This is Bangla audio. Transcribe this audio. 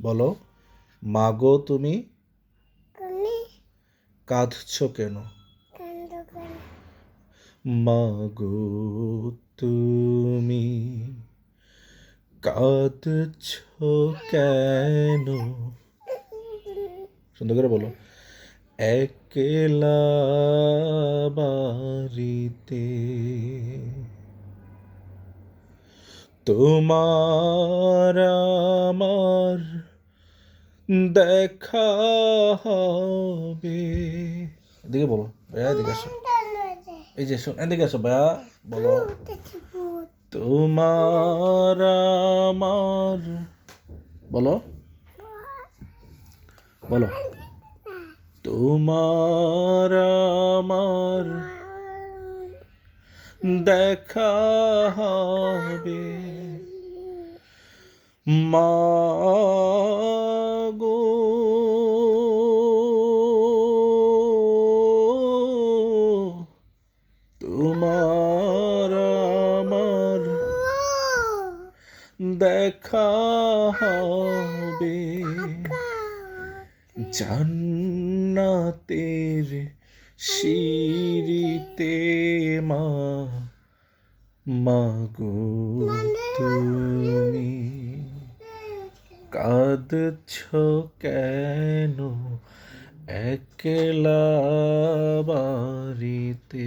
বলো মাগো তুমি? কাঁদছ কেন? কেন? মাগো তুমি কাঁদছ কেন? সুন্দর করে বলো। একলা বাড়িতে তোমার আমার দেখা হবে। এদিকে বলো, ভাইয়া, এদিকে আসো। এই যে, শোন, এদিকে আসো, ভাইয়া, বলো। তোমার আমার, বলো বলো। তোমার আমার দেখা হবে। মাগো তোমার আমার দেখা হবে। জান্নাতের শিরিতে মা মাগো তুমি কাঁদছ কেন? একলা বাড়িতে।